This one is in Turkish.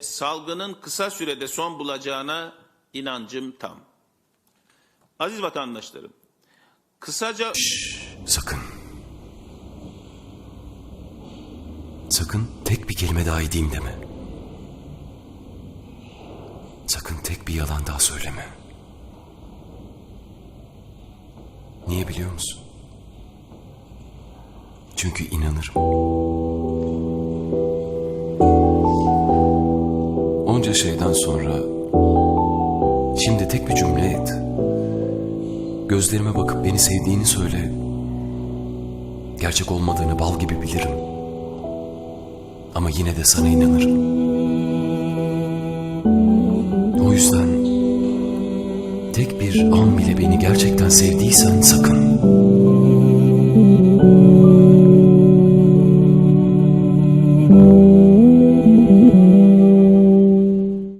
salgının kısa sürede son bulacağına inancım tam. Aziz vatandaşlarım, kısaca Sakın. Sakın tek bir kelime daha edeyim deme. Sakın tek bir yalan daha söyleme. Niye biliyor musun? Çünkü inanırım. Onca şeyden sonra şimdi tek bir cümle et. Gözlerime bakıp beni sevdiğini söyle. Gerçek olmadığını bal gibi bilirim. Ama yine de sana inanırım. O yüzden tek bir an bile beni gerçekten sevdiysen sakın